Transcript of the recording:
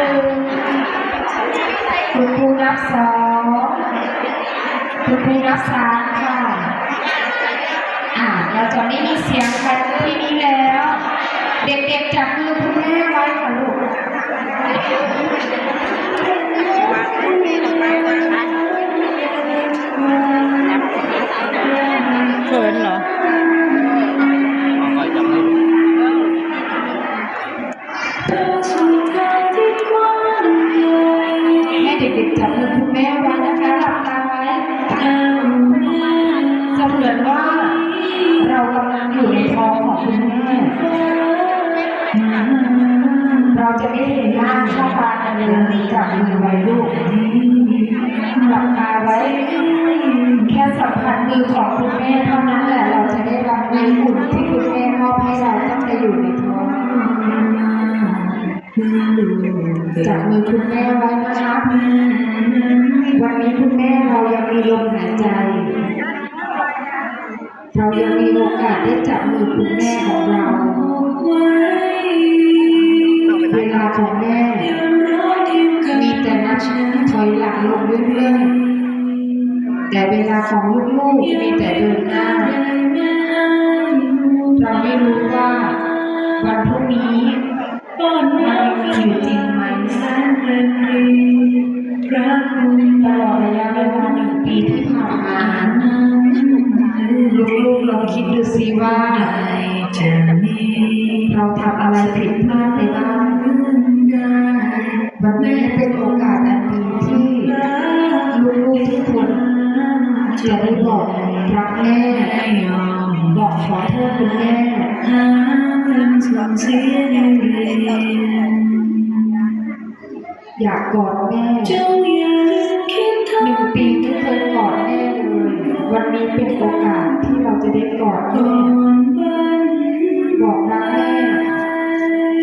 หนึ่งคุณครูนักสองคุณครูนักสามค่ะอ่าเราจะไม่มีเสียงใครที่นี้แล้ว เด็กๆจับมือคุณ แม่ไว้นะคะหลับตาไว้เสมือนว่าเรากำลังอยู่ในท้องของคุณแม่เราจะไม่เห็นหน้าเข้าตากันเลยจับมือไว้ลูกหลับตาไว้ แค่สัมผัสมือของคุณแม่เท่านั้นแหละเราจะได้รับน้ำอุ่นที่คุณแม่มอบให้เราตั้งแต่อยู่ใน จับมือคุณแม่ไว้นะคะวันนี้คุณแม่เรายังมีลมหายใจ เรายังมีโอกาสได้จับมือคุณแม่ของเราเวลาของแม่มีแต่นับถอยหลังลงเรื่อยๆแต่เวลาของลูกๆมีแต่เดินหน้าเราไม่รู้ว่าวันพรุ่งนี้มันยัง มีอยู่จริงไหมตลอดระยะเวลาหนึ่งปีที่ผ่านมาลูกๆลองคิดดูสิว่าเราทำอะไรผิดพลาดไปบ้างวันนี้เป็นโอกาสอันดีที่ลูกๆทุกคนจะได้บอกรักแม่บอกขอโทษคุณแม่ อยากกอดแม่หนึ่งปีไม่เคยกอดแม่เลยวันนี้เป็นโอก